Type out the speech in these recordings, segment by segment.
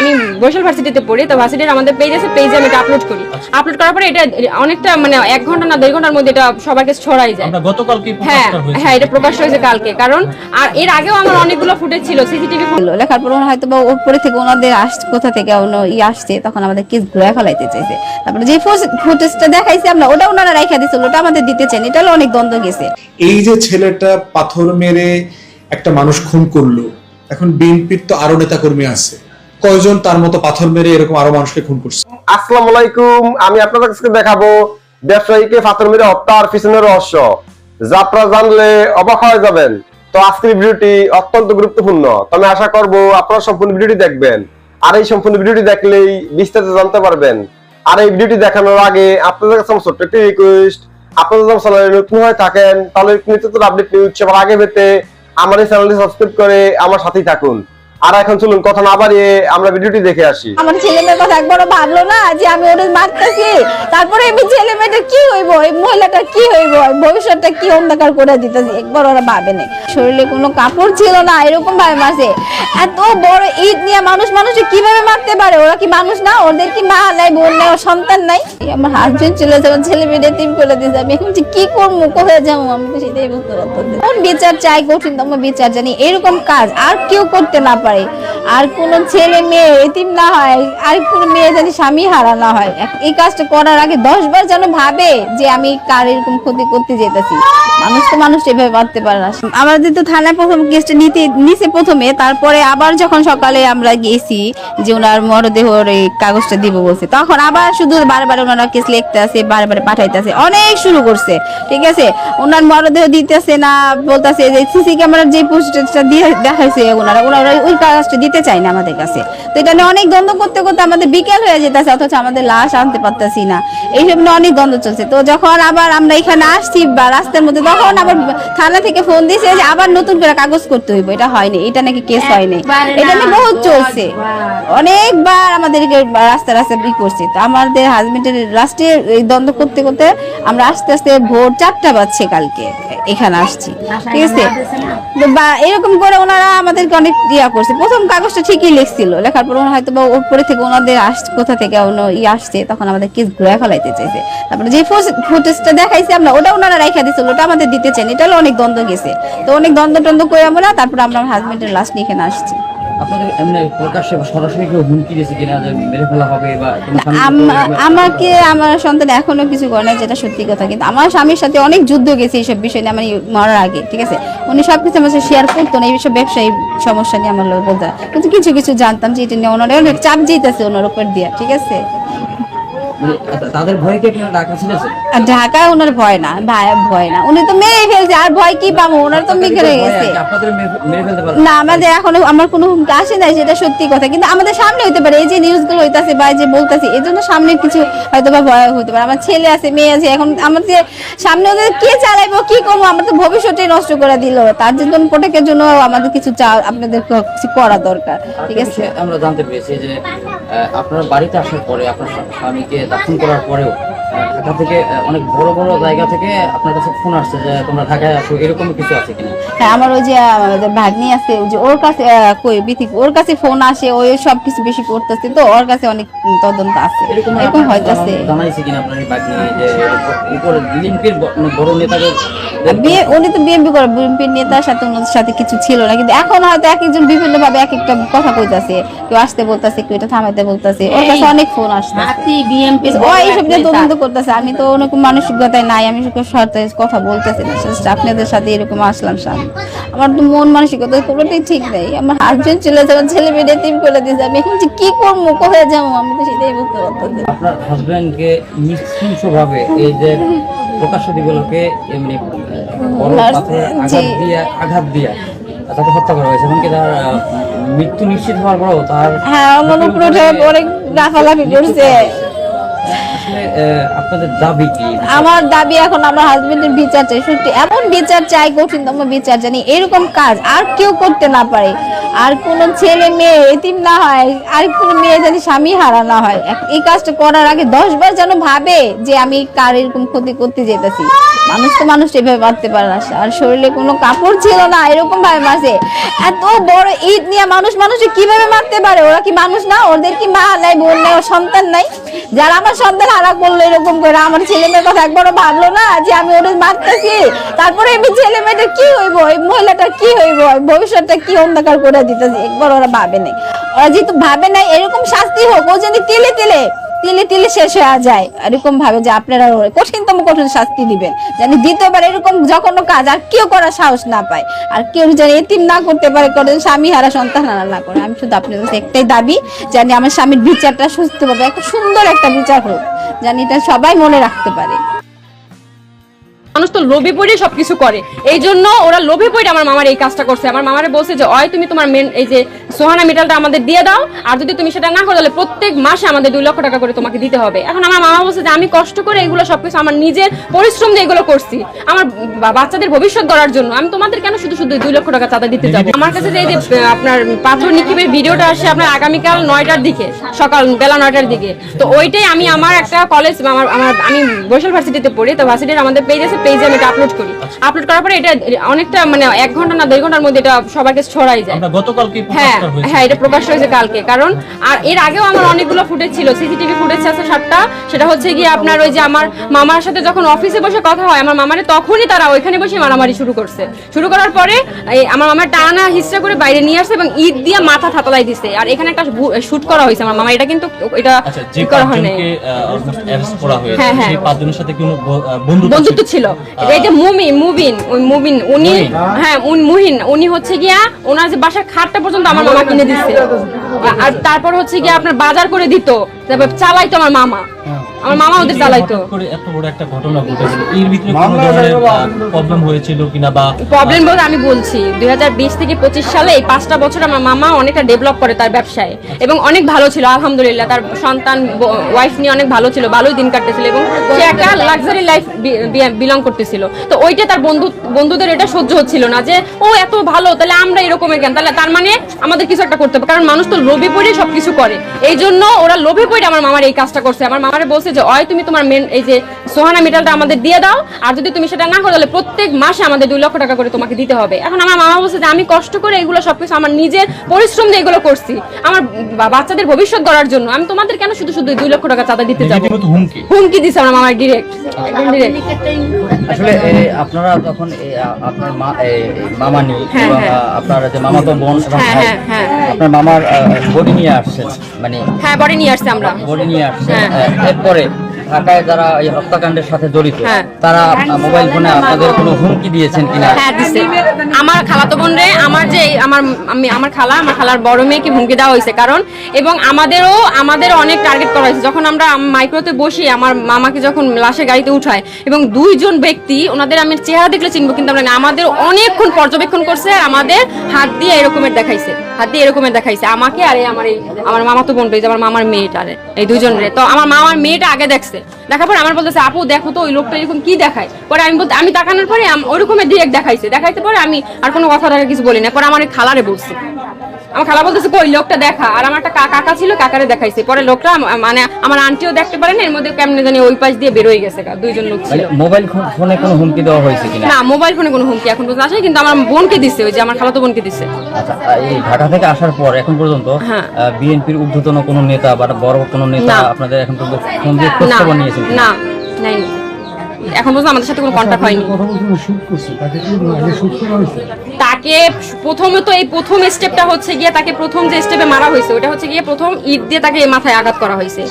আমি বৈশাল ভার্সিটিতে পড়ি তো ভার্সিটির আমাদের পেজ আছে পেজে আমি এটা আপলোড করি। আপলোড করার পরে এটা অনেকটা মানে এক ঘণ্টা না দেড় ঘণ্টার মধ্যে এটা সবার কাছে ছড়াই যায়। হ্যাঁ হ্যাঁ এটা প্রকাশ হয়েছে কালকে। কারণ আর এর আগেও আমার অনেকগুলো ফুটেজ ছিল সিসিটিভি ছিল লেখার পর হয়তো বা উপরে থেকে ওনাদের আস কোথা থেকে অন্য ই আসছে তখন আমাদের কেস ঘুরে ফেলাইতে চাইছে। তারপরে যে ফুটেজটা দেখাইছে আমরা ওটা ওনারা রাইখা দিছিল ওটা আমাদের দিতে চান এটা হলো অনেক দ্বন্দ্ব গেছে। এই যে ছেলেটা পাথর মেরে একটা মানুষ খুন করল এখন বিএনপির তো আরও নেতাকর্মী আছে। কয়জন তার মতো পাথর মেরে এরকম আরও মানুষকে খুন করছে? আসসালামু আলাইকুম, আমি আপনাদের কাছে দেখাবো ব্যবসায়ীকে ফাতর মেরে হত্যার পিছনের রহস্য। যা আপনারা জানলে অবাক হয়ে যাবেন। তো আজকের ভিডিওটি অত্যন্ত গুরুত্বপূর্ণ। তো আমি আশা করব আপনারা সম্পূর্ণ ভিডিওটি দেখবেন। আর এই সম্পূর্ণ ভিডিওটি দেখলেই বিস্তারিত জানতে পারবেন। আর এই ভিডিওটি দেখানোর আগে আপনাদের কাছে আমার ছোট্ট একটি রিকোয়েস্ট আপনারা যদি চ্যানেলে নতুন হয়ে থাকেন, তাহলে নিত্য আপডেট নিউজ সবার আগে পেতে আমার এই চ্যানেলটি সাবস্ক্রাইব করে আমার সাথেই থাকুন। আর এখন চলুন, কথা না বাড়িয়ে আমরা ভিডিওটি দেখে আসি। আমার ছেলে মেয়ের কথা একবারও ভাবলো না যে আমি ওদের মারতেছি। তারপরে এই ছেলে মেয়েটা কি হইব? এই মহিলাটা কি হইব? ভবিষ্যৎটা কি অন্ধকার করে দিতেছি? একবার ওরা ভাবে নাই। শরীরে কোনো কাপড় ছিল না এরকম ভাবে মারছে। এত বড় ঈদ নিয়ে মানুষ মানুষে কীভাবে মারতে পারে? ওরা কি মানুষ না? ওদের কি মা নাই, বোন নাই সন্তান নাই? আমার হাজবেন্ড চলে যাবে ছেলে মেয়েটা টিম করে দিয়েছে। আমি এখন কি করব? কোথায় যাব? আমি তো সেটাই বুঝতে পারতেছি না। কোন বিচার চাই? কঠিনতম বিচার জানি। এরকম কাজ আর কেউ করতে না পারে। আর কোন ছেলে মেয়ে এতিম না হয়, আর কোন মেয়ে যদি স্বামী হারা না হয়। এই কাজটা করার আগে দশ বার যেন ভাবে যে আমি কার এরকম ক্ষতি করতে যেতেছি। মানুষ তো মানুষ এভাবে মারতে পারে না। আমাদের তো থানায় প্রথম কেসটা নিতে নিছে প্রথমে, তারপরে আবার যখন সকালে আমরা গেছি যে ওনার মরদেহর এই কাগজটা দিব বলছে, তখন আবার শুধু বারবার ওনারা কেস লিখতে আছে বারবার পাঠাইতেছে। অনেক শুরু করছে, ঠিক আছে? ওনার মরদেহ দিতেছে না, বলতেছে যে সিসি ক্যামেরার যে পোস্টারটা দিয়ে দেখাইছে ওনারা ওনারা ওই দিতে চায় না আমাদের কাছে। তো এটা নিয়ে অনেক দ্বন্দ্ব করতে করতে আমাদের বিকেল হয়ে যেতেছে অথচ আমাদের লাশ আনতে পারতেছি না। এইসব নিয়ে অনেক দ্বন্দ্ব চলছে। তো যখন আবার আমরা এখানে আসছি বা রাস্তার মধ্যে তখন আবার থানা থেকে ফোন দিয়েছে যে আবার নতুন করে কাগজ করতে হইব। এটা হয়নি। এটা নাকি কেস হয়নি। এটা নিয়ে বহুত চলছে। অনেকবার আমাদেরকে রাস্তা রাস্তা ই করছে। তো আমাদের হাজবেন্ডের লাস্টে এই দ্বন্দ্ব করতে করতে আমরা আস্তে আস্তে ভোর চারটা বাজছে কালকে। এখানে আসছি। ঠিক আছে? বা এরকম করে ওনারা আমাদেরকে অনেক ইয়া করছে। প্রথম কাগজটা ঠিকই লিখছিল। লেখার পর ওনার হয়তো বা উপরে থেকে ওনাদের আস কোথা থেকে অন্য ই আসছে, তখন আমাদের কেস ঘুরে ফেলাইতে চাইছে। তারপরে যে ফুটেজটা দেখাইছে আমরা, ওটা ওনারা রেখা দিয়েছিল ওটা আমাদের দিতে চান এটা অনেক দ্বন্দ্ব গেছে। তো অনেক দ্বন্দ্ব টন্দ্ব করে আমরা, তারপর আমরা আমার হাজবেন্ডের লাস্ট নিয়ে এখানে আসছি। আপনাদের এমনি প্রকাশ্যে সরাসরি কেউ হুমকি দিয়েছে কিনা যে মেরে ফেলা হবে বা কোনো কান্ড আম- করতে হবে? আমাকে আমার সন্তান এখনও কিছু করে না যেটা সত্যি কথা। কিন্তু আমার স্বামীর সাথে অনেক যুদ্ধ গেছে এইসব বিষয় নিয়ে আমার মরার আগে ঠিক আছে? উনি সবকিছু আমার সাথে শেয়ার করতো না এইসব ব্যবসায়ী সমস্যা নিয়ে আমার লোক বলতে কিন্তু কিছু কিছু জানতাম যে এটা নিয়ে ওনারা অনেক চাপ যেতেছে ওনার উপর দিয়া ঠিক আছে? তাদের ভয়ে কি আপনারা ছিলেছে আর ঢাকায় ওনার ভয় না ভাই ভয় না। উনি তো মেরে ফেলছে আর ভয় কি পাবো? ওনার তো গেছে। আপনাদের মেরে পারে না আমাদের এখনও আমার কোনো হুমকি আসে নাই সেটা সত্যি কথা। কিন্তু আমাদের সামনে হইতে পারে এই যে নিউজগুলো হইতাছে বা যে বলতাছে এই জন্য সামনে কিছু হয়তো বা ভয় হতে পারে। আমার ছেলে আছে মেয়ে আছে এখন আমার যে সামনে ওদের কে চালাইবো কি করব? আমার তো ভবিষ্যতে নষ্ট করে দিল। তার জন্য প্রোটেক্টের জন্য আমাদের কিছু চা আপনাদের কিছু করা দরকার ঠিক আছে? আমরা জানতে পেরেছি যে আপনার বাড়িতে আসার পরে আপনার স্বামীকে দাফন করার পরেও ঢাকা থেকে অনেক বড় বড় জায়গা থেকে আপনার কাছে ফোন আসছে যে তোমরা ঢাকায় আসো এরকম কিছু আছে কিনা? হ্যাঁ আমার ওই যে আমাদের ভাগ্নি আছে ওই যে ওর কাছে কই বিথি ওর কাছে ফোন আসে ওই সব কিছু বেশি করতেছে তো ওর কাছে অনেক তদন্ত আছে। এরকম হইতাছে জানাইছে কিনা আপনার বাকি যে উপরে বিএনপির বড় নেতাদের বিয়ে উনি তো বিএনপি করে বিএনপির নেতার সাথে ওনাদের সাথে কিছু ছিল না কিন্তু এখন হয়তো এক একজন বিভিন্ন ভাবে এক একটা কথা কইতাছে কেউ আসতে বলতাছে কেউ এটা থামাইতে বলতাছে ওর কাছে অনেক ফোন আসছে ও এইসব নিয়ে তদন্ত করতেছে আমি তো ওরকম মানসিকতায় নাই আমি সাথে কথা বলতেছি না আপনাদের সাথে এরকম আসলাম সামনে। আমার তো মন মানসিকতা কোনোটাই ঠিক নেই আমার হাজবেন্ড চলে যাবে ছেলে মেয়ে টিম করে দিয়েছে আমি এখন যে কি করব কোথায় যাব আমি তো সেটাই বুঝতে পারতেছি আপনার হাজবেন্ডকে এই যে প্রকাশ্য দিগুলোকে এমনি আঘাত। দিয়ে আঘাত দিয়ে তাকে হত্যা করা হয়েছে এমনকি তার মৃত্যু নিশ্চিত হওয়ার পরেও তার হ্যাঁ আমার উপরে অনেক লাফালাফি করছে। আসলে আপনাদের দাবি কি? আমার দাবি এখন আমার হাজবেন্ডের বিচার চাই। সত্যি, এমন বিচার চাই বিচার জানি এরকম কাজ আর কেউ করতে না পারে। আর ছেলে মেয়ে এতিম না হয়, আর মেয়ে স্বামী হারা না হয়। এই কাজটা করার আগে যেন ভাবে যে আমি কার এরকম ক্ষতি করতে যেতেছি। মানুষ তো মানুষ এভাবে মারতে পারে না। আর শরীরে কোনো কাপড় ছিল না, এরকম ভাবে মারছে। এত বড় ঈদ নিয়ে মানুষ মানুষে কীভাবে মারতে পারে? ওরা কি মানুষ না? ওদের কি মা নাই, বোন নাই সন্তান নাই? যারা আমার সন্তান হারা করল এরকম করে। আমার ছেলে মেয়ের কথা একবারও ভাবলো না যে আমি ওদের মারতেছি। তারপরে আমি ছেলে মেয়েটা কি হইব? এই মহিলাটার কি হইব? ভবিষ্যৎটা কি অন্ধকার করে দিতেছি? একবার ওরা ভাবে নাই। ওরা যেহেতু ভাবে নাই, এরকম শাস্তি হোক, ও যদি তিলে তিলে তিলে তিলে শেষ হয়ে যায়। এরকম ভাবে যে আপনারা কঠিনতম কঠিন শাস্তি দিবেন। জানি দ্বিতীয়বার এরকম যখন কাজ, আর কেউ করার সাহস না পায়। আর কেউ যেন এতিম না করতে পারে করে স্বামী হারা সন্তান হারা না করে। আমি শুধু আপনাদের একটাই দাবি, জানি আমার স্বামীর বিচারটা সুস্থভাবে, একটা সুন্দর একটা বিচার হোক। জানি এটা সবাই মনে রাখতে পারে। মানুষ তো লোভে পড়ে সবকিছু করে। এই জন্য ওরা লোভে পড়ে আমার মামার এই কাজটা করছে। আমার মামারে বলছে যে, অয়, তুমি তোমার মেন এই যে সোহানা মেটালটা আমাদের দিয়ে দাও, আর যদি তুমি সেটা না করো, তাহলে প্রত্যেক মাসে আমাদের দুই লক্ষ টাকা করে তোমাকে দিতে হবে। এখন আমার মামা বলছে যে, আমি কষ্ট করে এগুলো সবকিছু আমার নিজের পরিশ্রম দিয়ে এগুলো করছি। আমার বাচ্চাদের ভবিষ্যৎ গড়ার জন্য। আমি তোমাদের কেন শুধু শুধু দুই লক্ষ টাকা চাঁদা দিতে যাব? আমার কাছে যে এই যে আপনার পাথর নিক্ষেপের ভিডিওটা আসে আপনার আগামীকাল নয়টার দিকে, সকাল বেলা নয়টার দিকে। তো ওইটাই আমি আমার একটা কলেজ আমার আমি বৈশাল ভার্সিটিতে পড়ি, তো ভার্সিটির আমাদের পেজ আছে পেজে আমি এটা আপলোড করি। আপলোড করার পরে এটা অনেকটা মানে এক ঘণ্টা না দেড় ঘণ্টার মধ্যে এটা সবার কাছে ছড়াই যায়। হ্যাঁ হ্যাঁ এটা প্রকাশ হয়েছে কালকে। কারণ আর এর আগেও আমার অনেকগুলো ফুটেজ ছিল। সিসিটিভি ফুটেজ আছে সাতটা। সেটা হচ্ছে গিয়ে আপনার ওই যে আমার মামার সাথে যখন অফিসে বসে কথা হয় আমার মামারে তখনই তারা ওইখানে বসে মারামারি শুরু করছে। শুরু করার পরে আমার মামার টানা হিস্ট্রা করে বাইরে নিয়ে আসছে এবং ঈদ দিয়ে মাথা থাতলাই দিছে। আর এখানে একটা শুট করা হয়েছে আমার মামা। এটা কিন্তু এটা আচ্ছা করা হয় নাই হয়েছে হ্যাঁ, হ্যাঁ। বন্ধুত্ব ছিল? এই যে মুবিন ওই মুবিন উনি হ্যাঁ উন- মুহিন উনি হচ্ছে গিয়া ওনার যে বাসার খাটটা পর্যন্ত আমার মামা কিনে দিচ্ছে আর তারপর হচ্ছে গিয়া আপনার বাজার করে দিত। তারপর চালাইতো আমার মামা। আমার মামা ওদের চালাইতো। করে এত বড় একটা ঘটনা ঘটেছে। এর ভিতরে কোনো ধরনের প্রবলেম হয়েছিল কিনা বা প্রবলেম বলতে আমি বলছি দুই থেকে পঁচিশ সালে এই পাঁচটা বছর আমার মামা অনেকটা ডেভেলপ করে তার ব্যবসায় এবং অনেক ভালো ছিল আলহামদুলিল্লাহ। তার সন্তান ওয়াইফ নিয়ে অনেক ভালো ছিল ভালোই দিন কাটতেছিল এবং সে একটা লাক্সারি লাইফ বিলং করতেছিল। তো ওইটা তার বন্ধু বন্ধুদের এটা সহ্য হচ্ছিল না যে ও এত ভালো তাহলে আমরা এরকমের কেন? তাহলে তার মানে আমাদের কিছু একটা করতে হবে। কারণ মানুষ তো লোভে পড়ে সবকিছু করে। এই জন্য ওরা লোভে পড়ে আমার মামার এই কাজটা করছে। আমার মামারে বলছে যে অয় তুমি তোমার মেন এই যে সোহানা মেটালটা আমাদের দিয়ে দাও আর যদি তুমি সেটা না করো তাহলে প্রত্যেক মাসে আমাদের দুই লক্ষ টাকা করে তোমাকে দিতে হবে। এখন আমার মামা বলছে যে আমি কষ্ট করে এগুলো সবকিছু আমার নিজের পরিশ্রম দিয়ে এগুলো করছি। আমার বাচ্চাদের ভবিষ্যৎ গড়ার জন্য আমি তোমাদের কেন শুধু শুধু দুই লক্ষ টাকা চাঁদা দিতে যাব? হুমকি। হুমকি দিছে আমার মামার ডিরেক্ট একদম ডিরেক্ট আসলে আপনারা তখন আপনার মা এ, মামা নেই হ্যাঁ, এবং হ্যাঁ। আপনার যে মামাতো বোন এবং হ্যাঁ, ভাই, হ্যাঁ, হ্যাঁ। আপনার মামার বডি নিয়ে আসছেন মানে হ্যাঁ বডি নিয়ে আসছে আমরা। নিয়ে আসছেন হ্যাঁ। এরপরে ঢাকায় যারা এই হত্যাকাণ্ডের সাথে জড়িত হ্যাঁ। তারা মোবাইল ফোনে আপনাদের কোনো হুমকি দিয়েছেন কিনা হ্যাঁ দিছে আমার খালাতো বোন রে আমার যে আমার আমি আমার খালা আমার খালার বড় মেয়েকে হুমকি দেওয়া হয়েছে কারণ এবং আমাদেরও আমাদের অনেক টার্গেট করা হয়েছে যখন আমরা মাইক্রোতে বসি আমার মামাকে যখন লাশে গাড়িতে উঠায় এবং দুইজন ব্যক্তি ওনাদের আমি চেহারা দেখলে চিনবো কিন্তু আমরা। আমাদের অনেকক্ষণ পর্যবেক্ষণ করছে আর আমাদের হাত দিয়ে এরকমের দেখাইছে হাত দিয়ে এরকমের দেখাইছে। আমাকে আর আমার এই আমার মামা তো বোন রয়েছে আমার মামার মেয়েটা এই দুজন রে তো আমার মামার মেয়েটা আগে দেখছে। দেখার পর আমার বলতেছে, আপু, দেখো তো ওই লোকটা এরকম কি দেখায়? পরে আমি বলতে আমি তাকানোর পরে ওরকমের ডিরেক্ট দেখাইছে। দেখাইতে পরে আমি আর কোনো কথা কিছু বলি না পরে আমার খালারে বলছে। আমার খালা বলতেছে কই লোকটা দেখা। আর আমার একটা কাকা ছিল কাকারে দেখাইছে। পরে লোকটা মানে আমার আন্টিও দেখতে পারে না এর মধ্যে কেমনে জানি ওই পাশ দিয়ে বেরোয় গেছে গা, দুইজন লোক ছিল। মোবাইল ফোনে কোনো হুমকি দেওয়া হয়েছে কিনা? না মোবাইল ফোনে কোনো হুমকি এখন পর্যন্ত আসে কিন্তু আমার বোনকে দিছে ওই যে আমার খালাতো বোনকে দিছে। আচ্ছা এই ঢাকা থেকে আসার পর এখন পর্যন্ত হ্যাঁ। বিএনপির ঊর্ধ্বতন কোনো নেতা বা বড় কোনো নেতা আপনাদের এখন পর্যন্ত ফোন দিয়ে খোঁজ না খবর নিয়েছেন না নাই এখন পর্যন্ত আমাদের সাথে কোনো কন্ট্যাক্ট হয়নি। তাকে প্রথমে তো এই প্রথম স্টেপটা হচ্ছে গিয়ে তাকে প্রথম যে স্টেপে মারা হয়েছে ওটা হচ্ছে গিয়ে প্রথম ইট দিয়ে তাকে মাথায় আঘাত করা হয়েছে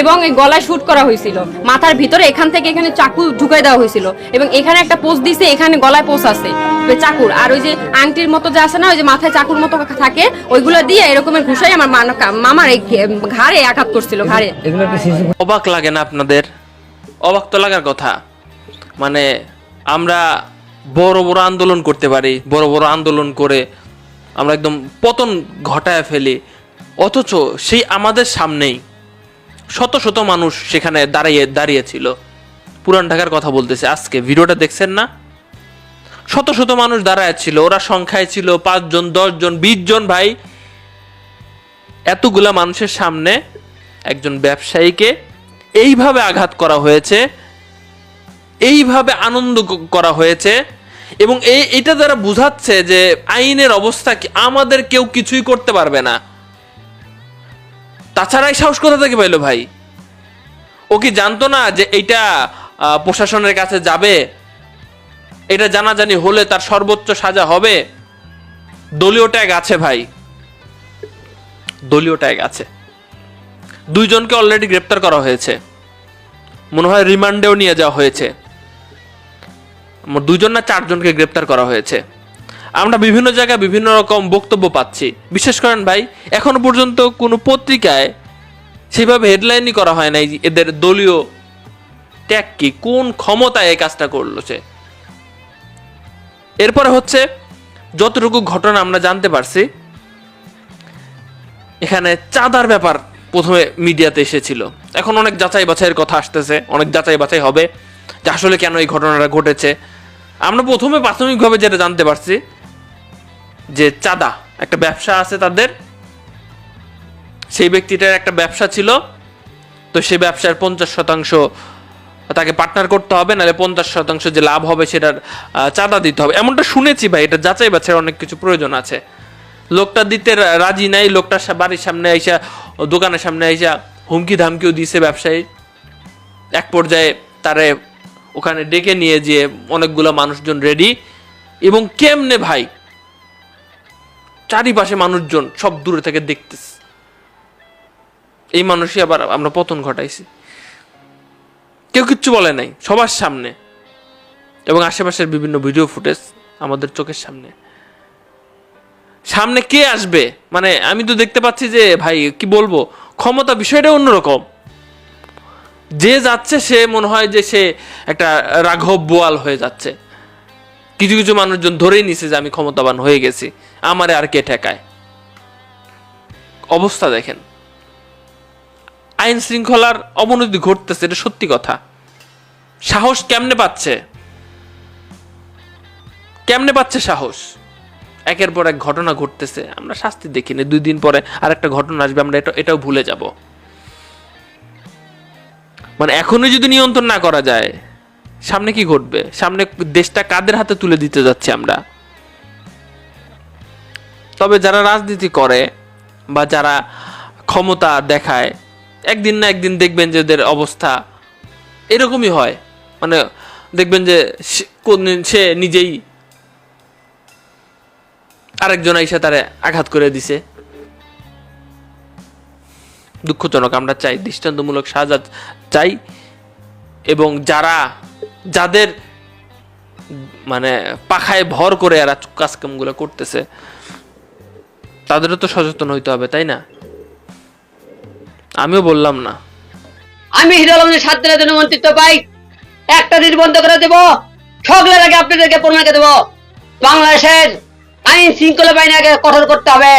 এবং এই গলায় শুট করা হয়েছিল। মাথার ভিতরে এখান থেকে এখানে চাকু ঢুকাই দেওয়া হয়েছিল এবং এখানে একটা পোস্ট দিছে এখানে গলায় পোস্ট আছে ওই চাকুর। আর ওই যে আংটির মতো যে আছে না ওই যে মাথায় চাকুর মতো থাকে ওইগুলো দিয়ে এরকমের ঘুষাই আমার মামার এই ঘাড়ে আঘাত করছিল ঘাড়ে। অবাক লাগে না আপনাদের? অবাক তো লাগার কথা। মানে আমরা বড় বড় আন্দোলন করতে পারি, বড় বড় আন্দোলন করে আমরা একদম পতন ঘটায় ফেলি। অথচ সেই আমাদের সামনেই শত শত মানুষ সেখানে দাঁড়িয়ে দাঁড়িয়েছিল পুরান ঢাকার কথা বলতেছে, আজকে ভিডিওটা দেখছেন না? শত শত মানুষ দাঁড়ায় ছিল, ওরা সংখ্যায় ছিল, পাঁচজন, দশজন বিশ জন ভাই। এতগুলা মানুষের সামনে একজন ব্যবসায়ীকে এইভাবে আঘাত করা হয়েছে, এইভাবে আনন্দ করা হয়েছে এবং এই এটা দ্বারা বুঝাচ্ছে যে আইনের অবস্থা কি, আমাদের কেউ কিছুই করতে পারবে না। তাছাড়া এই সাহস কোথা থেকে পাইলো ভাই? ও কি জানতো না যে এটা প্রশাসনের কাছে যাবে? এটা জানাজানি হলে তার সর্বোচ্চ সাজা হবে? দলীয় ট্যাগ আছে ভাই। দলীয় ট্যাগ আছে। দুইজনকে অলরেডি গ্রেপ্তার করা হয়েছে। মনে হয় রিমান্ডেও নিয়ে যাওয়া হয়েছে। মোট দুইজন না চারজনকে গ্রেপ্তার করা হয়েছে। আমরা বিভিন্ন জায়গায় বিভিন্ন রকম বক্তব্য পাচ্ছি। বিশেষ করেন ভাই, এখনও পর্যন্ত কোনো পত্রিকায় সেভাবে হেডলাইনই করা হয় নাই এদের দলীয় ট্যাগ কি, কোন ক্ষমতায় এই কাজটা করল সে। এরপরে হচ্ছে, যতটুকু ঘটনা আমরা জানতে পারছি, এখানে চাঁদার ব্যাপার প্রথমে মিডিয়াতে এসেছিল। এখন অনেক যাচাই বাছাইয়ের কথা আসতেছে, অনেক যাচাই বাছাই হবে যে আসলে কেন এই ঘটনাটা ঘটেছে। আমরা প্রথমে প্রাথমিকভাবে যেটা জানতে পারছি, যে চাঁদা, একটা ব্যবসা আছে তাদের, সেই ব্যক্তিটার একটা ব্যবসা ছিল, তো সেই ব্যবসার পঞ্চাশ শতাংশ তাকে পার্টনার করতে হবে, নাহলে পঞ্চাশ শতাংশ যে লাভ হবে সেটার চাঁদা দিতে হবে। এমনটা শুনেছি ভাই, এটা যাচাই বাছাই অনেক কিছু প্রয়োজন আছে। লোকটা দিতে রাজি নাই, লোকটার বাড়ির সামনে আইসা, দোকানের সামনে আইসা হুমকি ধামকিও দিছে ব্যবসায়ী। এক পর্যায়ে তারে ওখানে ডেকে নিয়ে যেয়ে অনেকগুলো মানুষজন রেডি এবং কেমনে ভাই? চারিপাশে মানুষজন সব দূরে থেকে দেখতেছে। এই মানুষই আবার আমরা পতন ঘটাইছি। কেউ কিচ্ছু বলে নাই, সবার সামনে। এবং আশেপাশের বিভিন্ন ভিডিও ফুটেজ আমাদের চোখের সামনে। সামনে কে আসবে? মানে আমি তো দেখতে পাচ্ছি যে, ভাই, কি বলব? ক্ষমতা বিষয়টা অন্যরকম। যে যাচ্ছে, সে মনে হয় যে সে একটা রাঘব বোয়াল হয়ে যাচ্ছে। কিছু কিছু মানুষজন ধরেই নিছে যে আমি ক্ষমতাবান হয়ে গেছি। আমারে আর কে ঠেকায়? অবস্থা দেখেন। আইন শৃঙ্খলার অবনতি ঘটতেছে, এটা সত্যি কথা। সাহস কেমনে পাচ্ছে? কেমনে পাচ্ছে সাহস? একের পর এক ঘটনা ঘটতেছে, আমরা শাস্তি দেখিনি। দুই দিন পরে আর একটা ঘটনা আসবে, আমরা এটা এটাও ভুলে যাব। মানে এখনই যদি নিয়ন্ত্রণ না করা যায়, সামনে কি ঘটবে? সামনে দেশটা কাদের হাতে তুলে দিতে যাচ্ছে আমরা? তবে যারা রাজনীতি করে বা যারা ক্ষমতা দেখায়, একদিন না একদিন দেখবেন যে ওদের অবস্থা এরকমই হয়। মানে দেখবেন যে সে- নিজেই আরেকজন এসে তারে আঘাত করে দিছে। দুঃখজনক, আমরা চাই দৃষ্টান্তমূলক সাজা চাই এবং যারা, যাদের মানে পাখায় ভর করে এরা কাজকামগুলো করতেছে, তাদেরও তো সচেতন হইতে হবে, তাই না? আমিও বললাম না। আমি হিরো আলমের সাত দিনের জন্য মন্ত্রিত্ব পাই, একটা দিন বন্ধ করে দেব, সকলের আগে আপনাদেরকে প্রমাণকে দেব। বাংলাদেশের আইন শৃঙ্খলা বাহিনী আগে কঠোর করতে হবে,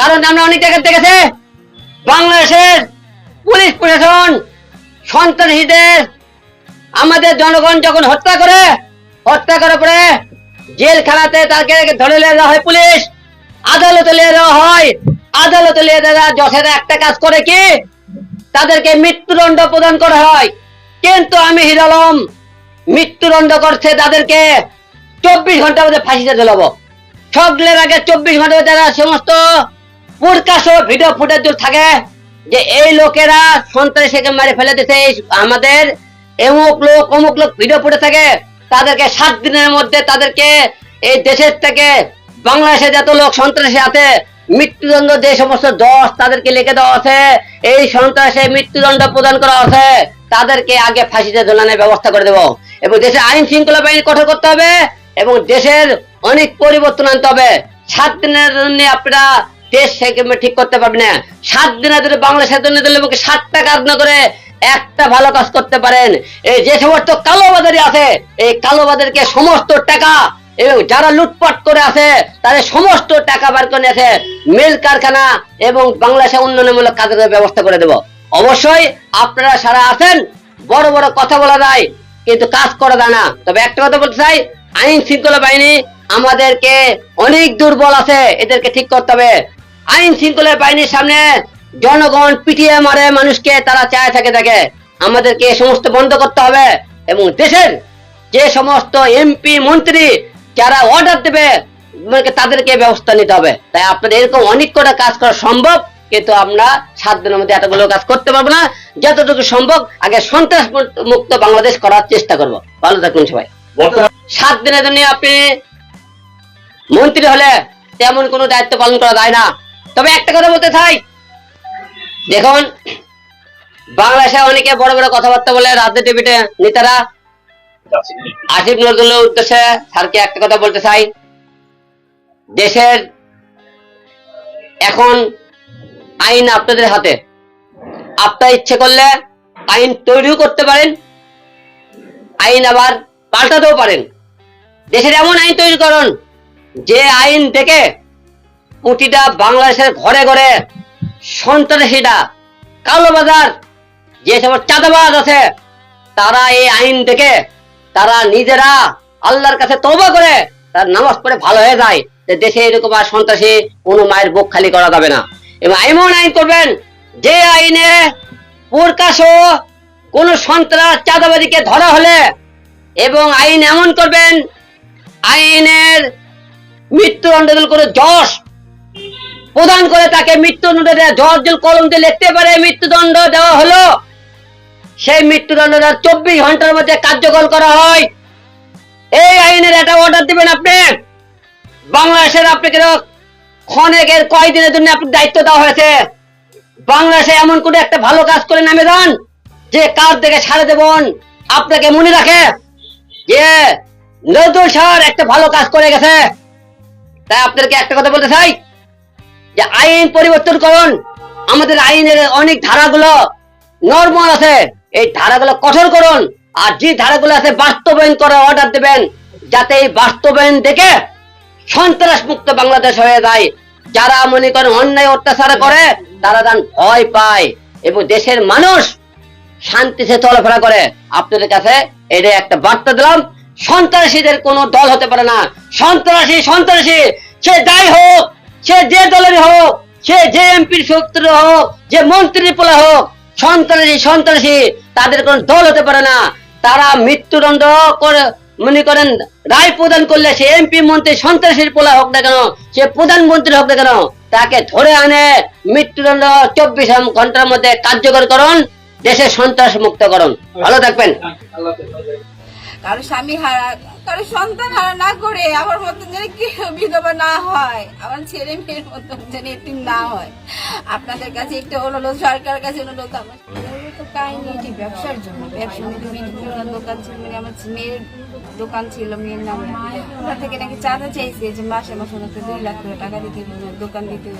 কারণ আমরা অনেক জায়গায় দেখেছে বাংলাদেশের পুলিশ প্রশাসন, সন্ত্রাসীদের, আমাদের জনগণ যখন হত্যা করে, হত্যা করার পরে জেলখানাতে তাকে ধরে নিয়ে যাওয়া হয় পুলিশ। আদালতে নিয়ে যাওয়া হয়। আদালতে নিয়ে যাওয়া যথেষ্ট একটা কাজ করে কি? তাদেরকে মৃত্যুদণ্ড প্রদান করা হয়। কিন্তু আমি হিরালম মৃত্যুদণ্ড করছে তাদেরকে চব্বিশ ঘণ্টার মধ্যে ফাঁসিতে ঝোলাবো সকলের আগে চব্বিশ মধ্যে যারা সমস্ত পুরকাশ ভিডিও ফুটেজ থাকে যে এই লোকেরা সন্ত্রাসীকে মারে ফেলে এই আমাদের এমুক লোক, অমুক লোক ভিডিও ফুটে থাকে। তাদেরকে সাত দিনের মধ্যে তাদেরকে এই দেশের থেকে বাংলাদেশে যত লোক সন্ত্রাসী আছে, মৃত্যুদণ্ড যে সমস্ত দশ তাদেরকে লিখে দেওয়া আছে, এই সন্ত্রাসে মৃত্যুদণ্ড প্রদান করা আছে, তাদেরকে আগে ফাঁসিতে ঝোলানোর ব্যবস্থা করে দেব। এবং দেশের আইন শৃঙ্খলা বাহিনী কঠোর করতে হবে এবং দেশের অনেক পরিবর্তন আনতে হবে। সাত দিনের জন্য আপনারা দেশ সেকেন্ড ঠিক করতে পারবেন না। সাত দিনের জন্য বাংলাদেশের জন্য মুখে সাতটা কাজ না করে একটা ভালো কাজ করতে পারেন। এই যে সমস্ত কালোবাজারি আছে, এই কালোবাজারকে সমস্ত টাকা এবং যারা লুটপাট করে আছে, তাদের সমস্ত টাকা বার করে আছে মিল কারখানা এবং বাংলাদেশে উন্নয়নমূলক কাজের ব্যবস্থা করে দেব। অবশ্যই আপনারা সারা আছেন, বড় বড় কথা বলা যায়, কিন্তু কাজ করা যায় না। তবে একটা কথা বলতে চাই, আইন শৃঙ্খলা বাহিনী আমাদেরকে অনেক দুর্বল আছে, এদেরকে ঠিক করতে হবে। আইন শৃঙ্খলা বাহিনীর সামনে জনগণ পিটিয়ে মারে মানুষকে তারা চায় থাকে থাকে আমাদেরকে এ সমস্ত বন্ধ করতে হবে এবং দেশের যে সমস্ত এমপি মন্ত্রী যারা অর্ডার দেবে মানে তাদেরকে ব্যবস্থা নিতে হবে। তাই আপনাদের এরকম অনেক কটা কাজ করা সম্ভব কিন্তু আমরা সাত দিনের মধ্যে এতগুলো কাজ করতে পারব না। যতটুকু সম্ভব আগে সন্ত্রাস মুক্ত বাংলাদেশ করার চেষ্টা করব। ভালো থাকুন সবাই। সাত দিনের জন্য আপনি মন্ত্রী হলে তেমন কোনো দায়িত্ব পালন করা যায় না। তবে একটা কথা বলতে চাই। দেখুন, বাংলাদেশে অনেকে বড় বড় কথাবার্তা বলে রাজনীতিবিদে নেতারা। আসিফ নজরুলের উদ্দেশ্যে স্যারকে একটা কথা বলতে চাই। দেশের এখন আইন আপনাদের হাতে। আপনার ইচ্ছে করলে আইন তৈরিও করতে পারেন, আইন আবার পাল্টাতেও পারেন। দেশের এমন আইন তৈরি করুন, যে আইন থেকে প্রতিটা বাংলাদেশের ঘরে ঘরে সন্ত্রাসীরা কালোবাজার যে সমস্ত চাঁদাবাজ আছে, তারা এই আইন দেখে তারা নিজেরা আল্লাহর কাছে তবা করে তার নামাজ পড়ে ভালো হয়ে যায়। যে দেশে এরকম আর সন্ত্রাসী কোনো মায়ের বুক খালি করা যাবে না। এবং এমন আইন করবেন, যে আইনে প্রকাশ কোন সন্ত্রাস চাঁদাবাদীকে ধরা হলে এবং আইন এমন করবেন, আইনের মৃত্যুদণ্ড করে যশ প্রদান করে তাকে মৃত্যুদণ্ড যশ কলম দিয়ে লিখতে পারে, মৃত্যুদণ্ড দেওয়া হলো। সেই মৃত্যুদণ্ড চব্বিশ ঘণ্টার মধ্যে কার্যকর করা হয়। এই আইনের একটা অর্ডার দিবেন আপনি। বাংলাদেশের আপনাকে ক্ষণেকের কয়দিনের জন্য আপনার দায়িত্ব দেওয়া হয়েছে? বাংলাদেশে এমন কোন একটা ভালো কাজ করে নামে যান, যে কাজ দেখে ছাড়ে দেবন আপনাকে মনে রাখে যে নজরুল স্যার একটা ভালো কাজ করে গেছে। তাই আপনাদেরকে একটা কথা বলতে চাই যে আইন পরিবর্তন করুন। আমাদের আইনের অনেক ধারাগুলো নর্মাল আছে। এই ধারাগুলো কঠোর করুন। আর যে ধারাগুলো আছে বাস্তবায়ন করার অর্ডার দেবেন, যাতে এই বাস্তবায়ন দেখে সন্ত্রাস মুক্ত বাংলাদেশ হয়ে যায়। যারা মনে করেন অন্যায় অত্যাচার করে, তারা যান ভয় পায় এবং দেশের মানুষ শান্তিতে চলাফেরা করে। আপনাদের কাছে এটা একটা বার্তা দিলাম। সন্ত্রাসীদের কোনো দল হতে পারে না। সন্ত্রাসী সন্ত্রাসী, সে যাই হোক সে যে দলের হোক সে যে এমপির সূত্র হোক যে মন্ত্রীর পোলা হোক সন্ত্রাসী সন্ত্রাসী তাদের কোন দল হতে পারে না। তারা মৃত্যুদণ্ড করে মনে করেন রায় প্রদান করলে সে এমপি মন্ত্রী সন্ত্রাসীর পোলা হোক না কেন সে প্রধানমন্ত্রী হোক না কেন তাকে ধরে আনে মৃত্যুদণ্ড চব্বিশ ঘণ্টার মধ্যে কার্যকর করুন দেশে সন্ত্রাস মুক্ত করুন। ভালো থাকবেন। কারও স্বামী হারা কারও সন্তান হারা না করে আমার মতন যেন কি বিধবা না হয়, আমার ছেলে মেয়ের মতন যেন এতিম না হয়। আপনাদের কাছে একটা অনুরোধ, সরকারের কাছে অনুরোধ, আমার তো এটি ব্যবসার জন্য। ব্যবসা দোকান ছিল মানে আমার মেয়ের দোকান ছিল, মেয়ের নামে। ওটা থেকে নাকি চাঁদা চাইছে, যে মাসে মাসে ওনাকে দুই লাখ টাকা দিতে দোকান দিতে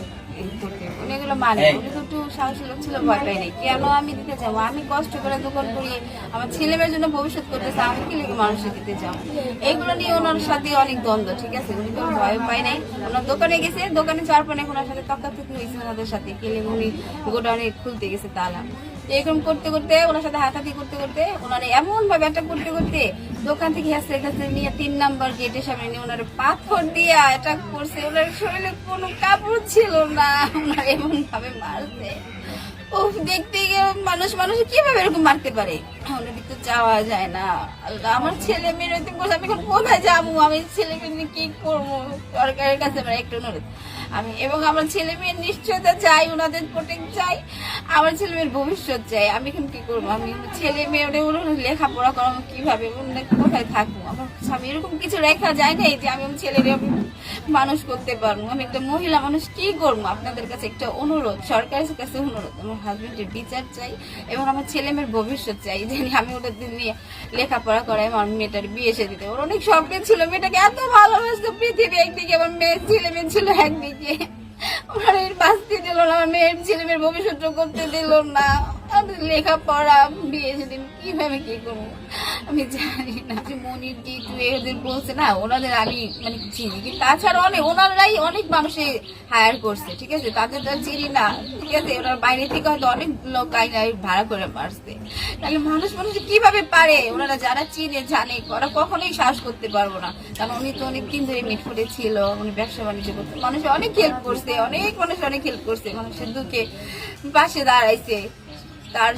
উনি এগুলো মানে উনি তো একটু সাহসী লোক ছিল ভয় পাই নাই। কেন আমি দিতে যাব? আমি কষ্ট করে দোকান করি। আমার জন্য ভবিষ্যৎ করতেছে আমি কি মানুষকে দিতে যাব? নিয়ে ওনার সাথে অনেক দ্বন্দ্ব ঠিক আছে? উনি কোনো ভয় পাই নাই। ওনার দোকানে গেছে দোকানে যাওয়ার পরে ওনার সাথে হয়েছে ওনাদের সাথে। উনি গোডাউনে খুলতে গেছে তালা। এরকম করতে করতে, ওনার সাথে হাতাহাতি করতে করতে, ওনারা এমন ভাবে একটা করতে করতে দোকান থেকে হাসতে হাসতে নিয়ে তিন নাম্বার গেটের সামনে নিয়ে ওনার পাথর দিয়া এটা করছে। ওনার শরীরে কোনো কাপড় ছিল না। ওনার এমন ভাবে মারছে। ও, দেখতে গিয়ে মানুষ মানুষ কীভাবে এরকম মারতে পারে? ওনার তো যাওয়া যায় না। আমার ছেলে মেয়ের এরকম করছে আমি এখন কোথায় যাব? আমি ছেলে মেয়ে নিয়ে কি করব? সরকারের কাছে আমার একটু অনুরোধ। আমি, এবং আমার ছেলে মেয়ের নিশ্চয়তা চাই, ওনাদের প্রোটেক্ট চাই। আমার ছেলে মেয়ের ভবিষ্যৎ চাই। আমি এখন কি করব? আমি ছেলে মেয়ে ওরা লেখাপড়া করাবো কীভাবে? কোথায় থাকব? আমার স্বামী এরকম কিছু রেখা যায় নাই যে আমি ছেলের মানুষ করতে পারব। আমি একটা মহিলা মানুষ কি করব? আপনাদের কাছে একটা অনুরোধ, সরকারের কাছে অনুরোধ। আমার হাজবেন্ডের বিচার চাই এবং আমার ছেলে মেয়ের ভবিষ্যৎ চাই। জানি আমি ওদের নিয়ে লেখাপড়া করাই, আমার মেয়েটার বিয়ে এসে দিতে। ওর অনেক স্বপ্ন ছিল মেয়েটাকে এত ভালোবাসতো পৃথিবী একদিকে, আমার মেয়ের ছেলে মেয়ে ছিল একদিকে। ওরা এর বাঁচতে দিল না, আমার মেয়ের ছেলে মেয়ের ভবিষ্যৎ করতে দিল না। লেখাপড়া বিয়ে সেদিন কীভাবে কি করব? আমি জানি না। যে মনির একটু এদের বলছে, না, ওনাদের আমি মানে চিনি। কিন্তু তাছাড়া অনেক, ওনারাই অনেক মানুষে হায়ার করছে, ঠিক আছে? তাদের তো চিনি না, ঠিক আছে? ওনার বাইরে থেকে হয়তো অনেক লোক আইনা ভাড়া করে মারছে। তাহলে মানুষ মানুষ কীভাবে পারে? ওনারা যারা চিনে, জানে, ওরা কখনোই সাহস করতে পারব না। কারণ উনি তো অনেক দিন ধরে মিটফুটে ছিল, উনি ব্যবসা বাণিজ্য করতে। মানুষ অনেক হেল্প করছে, অনেক মানুষ অনেক হেল্প করছে। মানুষের দুঃখে পাশে দাঁড়াইছে। তার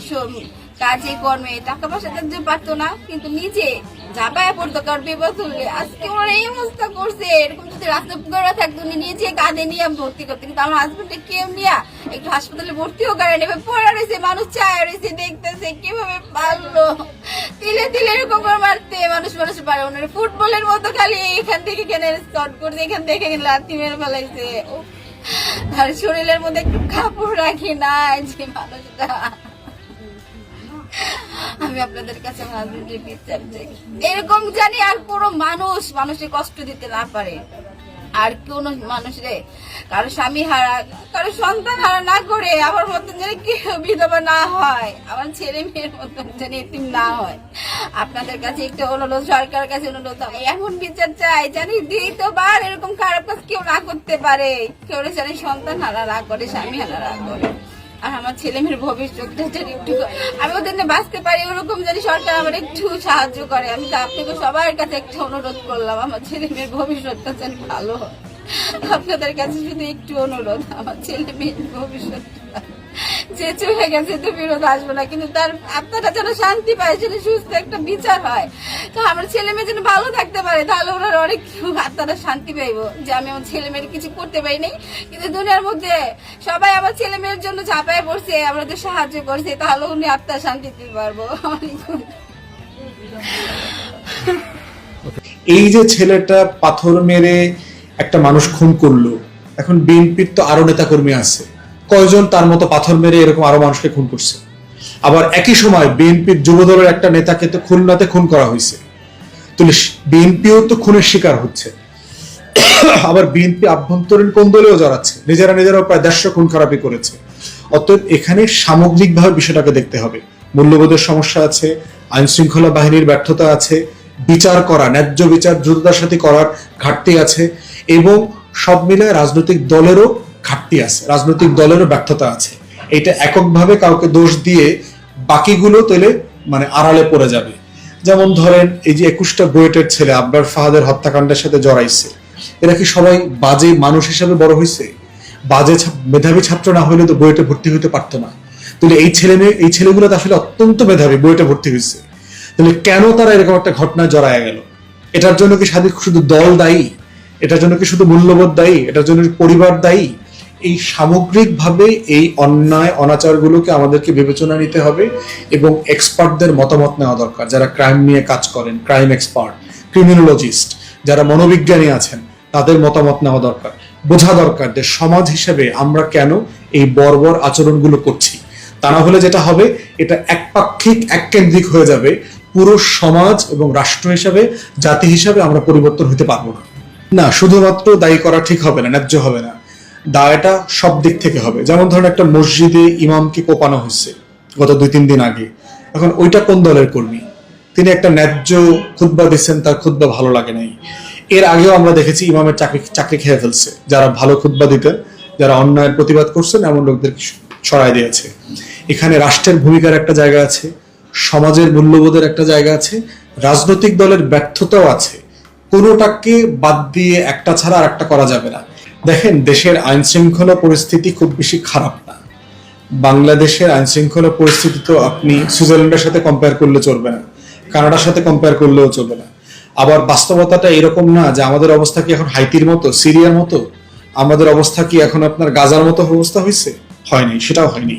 কাজে, কর্মে, টাকা পয়সা দিতে পারতো না, কিন্তু নিজে ঝাঁপায় পড়তো, কারণ বিপদ আজকে ওরা এই অবস্থা করছে, এরকম যদি রাস্তা পুকুরা থাকতো, উনি নিজে কাঁধে নিয়ে ভর্তি করতে। কিন্তু আমার হাজবেন্ডে কেউ নিয়ে একটু হাসপাতালে ভর্তিও করে নেবে। পড়ে রয়েছে, মানুষ চায় রয়েছে, দেখতেছে, কীভাবে পারল। তিলে তিলে এরকম করে মারতে, মানুষ মানুষ পারে। ওনার ফুটবলের মতো খালি এখান থেকে এখানে শট করছে, এখান থেকে লাথি মেরে ফেলাইছে। তার শরীরের মধ্যে একটু কাপড় রাখি না যে মানুষটা। আমি আপনাদের কাছে এরকম জানি আর কোনো মানুষ মানুষের কষ্ট দিতে না পারে। আর কোন মানুষরে কারও স্বামী হারা, কারও সন্তান হারা না করে আমার মতন যেন কেউ বিধবা না হয়। আমার ছেলে মেয়ের মতন যেন এতিম না হয়। আপনাদের কাছে একটা অনুরোধ, সরকারের কাছে অনুরোধ এমন বিচার চাই জানি দ্বিতীয়বার এরকম খারাপ কাজ কেউ না করতে পারে। কেউ জানি সন্তান হারা না করে, স্বামী হারা না করে। আর আমার ছেলে মেয়ের ভবিষ্যৎটা যেন একটু আমি ওদের বাঁচতে পারি, ওরকম যদি সরকার আমার একটু সাহায্য করে, আমি তো আপনাকে সবার কাছে একটু অনুরোধ করলাম, আমার ছেলে মেয়ের ভবিষ্যৎটা যেন ভালো হয়। আপনাদের কাছে শুধু একটু অনুরোধ, আমার ছেলে মেয়ের ভবিষ্যৎটা। যে চলে গেছে তো ফেরত আসব না। কিন্তু তার আপনারা যেন শান্তি পায়, যেন সুস্থ একটা বিচার হয়। তো আমার ছেলে মেয়ে যেন ভালো থাকতে পারে, তাহলে ওনার অনেক আপনারা শান্তি পাইবো যে আমি আমার ছেলে মেয়ের কিছু করতে পারি কিন্তু দুনিয়ার মধ্যে সবাই আমার ছেলে মেয়ের জন্য ঝাঁপায় পড়ছে, আমাদের সাহায্য করছে, তাহলে উনি আপনার শান্তি দিতে পারব। এই যে ছেলেটা পাথর মেরে একটা মানুষ খুন করল, এখন বিএনপির তো আরও নেতাকর্মী আছে। কয়জন তার মতো পাথর মেরে এরকম আরও মানুষকে খুন করছে? আবার একই সময় বিএনপির যুবদলের একটা নেতাকে তো খুলনাতে খুন করা হয়েছে। তাহলে বিএনপিও তো খুনের শিকার হচ্ছে। আবার বিএনপি আভ্যন্তরীণ কোন দলেও জড়াচ্ছে? নিজেরা নিজেরা প্রায় দেড়শো খুন খারাপি করেছে। অতএব এখানে সামগ্রিকভাবে বিষয়টাকে দেখতে হবে। মূল্যবোধের সমস্যা আছে আইন শৃঙ্খলা বাহিনীর ব্যর্থতা আছে, বিচার করা, ন্যায্য বিচার দ্রুততার সাথে করার ঘাটতি আছে এবং সব মিলায় রাজনৈতিক দলেরও ঘাটতি আছে, রাজনৈতিক দলেরও ব্যর্থতা আছে। এটা এককভাবে কাউকে দোষ দিয়ে বাকিগুলো তেলে মানে আড়ালে পড়ে যাবে। যেমন ধরেন, এই যে একুশটা বুয়েটের ছেলে আবরার ফাহাদের হত্যাকাণ্ডের সাথে জড়াইছে, এরা কি সবাই বাজে মানুষ হিসেবে বড় হয়েছে বাজে মেধাবী ছাত্র না হলে তো বুয়েটে ভর্তি হতে পারতো না। তাহলে এই ছেলে মেয়ে, এই ছেলেগুলো আসলে অত্যন্ত মেধাবী বুয়েটে ভর্তি হয়েছে তাহলে কেন তারা এরকম একটা ঘটনা জড়ায় গেল? এটার জন্য কি শুধু দল দায়ী? এটার জন্য কি শুধু মূল্যবোধ দায়ী? এটার জন্য পরিবার দায়ী? এই সামগ্রিকভাবে এই অন্যায় অনাচারগুলোকে আমাদেরকে বিবেচনা নিতে হবে এবং এক্সপার্টদের মতামত নেওয়া দরকার, যারা ক্রাইম নিয়ে কাজ করেন, ক্রাইম এক্সপার্ট, ক্রিমিনোলজিস্ট, যারা মনোবিজ্ঞানী আছেন, তাদের মতামত নেওয়া দরকার। বোঝা দরকার যে সমাজ হিসেবে আমরা কেন এই বর্বর আচরণগুলো করছি। তা না হলে যেটা হবে, এটা একপাক্ষিক, এককেন্দ্রিক হয়ে যাবে পুরো সমাজ এবং রাষ্ট্র হিসাবে, জাতি হিসাবে আমরা পরিবর্তন হতে পারব না। না, শুধুমাত্র দায়ী করা ঠিক হবে না, ন্যায্য হবে না। দায়টা সব দিক থেকে হবে। যেমন ধরুন একটা মসজিদে ইমামকে কোপানো হচ্ছে গত দুই, তিন দিন আগে। এখন ওইটা কোন দলের কর্মী? তিনি একটা ন্যায্য খুদ্া দিচ্ছেন, তার খুদ্া ভালো লাগে নাই। এর আগেও আমরা দেখেছি ইমামের চাকরি চাকরি খেয়ে ফেলছে। যারা ভালো খুদ্া দিতেন, যারা অন্যায়ের প্রতিবাদ করছেন, এমন লোকদের ছড়াই দিয়েছে। এখানে রাষ্ট্রের ভূমিকার একটা জায়গা আছে, সমাজের মূল্যবোধের একটা জায়গা আছে, রাজনৈতিক দলের ব্যর্থতাও আছে। কোনোটাকে বাদ দিয়ে একটা ছাড়া আর একটা করা যাবে না। দেখেন, দেশের আইন শৃঙ্খলা পরিস্থিতি খুব বেশি খারাপ না। বাংলাদেশের আইন শৃঙ্খলা পরিস্থিতি তো আপনি সুইজারল্যান্ডের সাথে কম্পেয়ার করলে চলবে না, কানাডার সাথে কম্পেয়ার করলেও চলবে না। আবার বাস্তবতাটা এরকম না যে আমাদের অবস্থা কি এখন হাইতির মতো, সিরিয়ার মতো? আমাদের অবস্থা কি এখন আপনার গাজার মতো অবস্থা হয়েছে হয়নি, সেটাও হয়নি।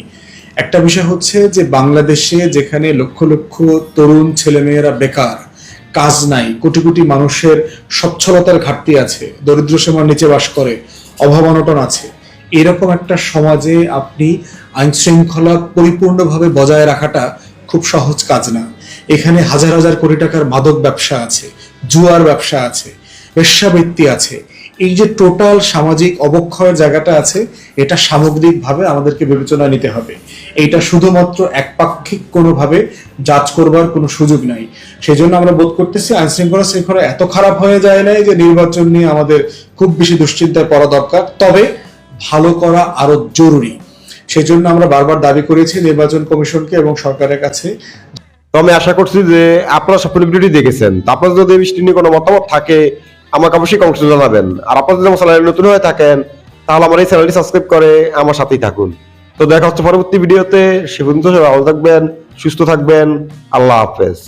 একটা বিষয় হচ্ছে যে বাংলাদেশে যেখানে লক্ষ লক্ষ তরুণ ছেলেমেয়েরা বেকার, কাজ নাই, কোটি কোটি মানুষের সচ্ছলতার ঘাটতি আছে, দরিদ্র সীমার নিচে বাস করে অভাব অনটন আছে। এরকম একটা সমাজে আপনি আইন শৃঙ্খলা পরিপূর্ণভাবে বজায় রাখাটা খুব সহজ কাজ না। এখানে হাজার হাজার কোটি টাকার মাদক ব্যবসা আছে, জুয়ার ব্যবসা আছে বেশ্যাবৃত্তি আছে। এই যে টোটাল সামাজিক অবক্ষয়ের জায়গাটা আছে, এটা সামগ্রিকভাবে আমাদেরকে বিবেচনা নিতে হবে। এইটা শুধুমাত্র একপাক্ষিক কোনোভাবে যাচ করবার কোনো সুযোগ নাই। সেই জন্য আমরা বোধ করতেছি আইন শৃঙ্খলা শৃঙ্খলা এত খারাপ হয়ে যায় নাই যে নির্বাচন নিয়ে আমাদের খুব বেশি দুশ্চিন্তায় পড়া দরকার। তবে ভালো করা আরও জরুরি। সেই জন্য আমরা বারবার দাবি করেছি নির্বাচন কমিশনকে এবং সরকারের কাছে। তো আমি আশা করছি যে আপনারা সব দেখেছেন। তো আপনাদের যদি এই বিষয়টি নিয়ে কোনো মতামত থাকে আমাকে অবশ্যই কমেন্টে জানাবেন। আর আপনারা যদি আমার চ্যানেলে নতুন হয়ে থাকেন, তাহলে আমার এই চ্যানেলটি সাবস্ক্রাইব করে আমার সাথেই থাকুন। তো দেখা হচ্ছে পরবর্তী ভিডিওতে। সে পর্যন্ত ভালো থাকবেন, সুস্থ থাকবেন। আল্লাহ হাফেজ।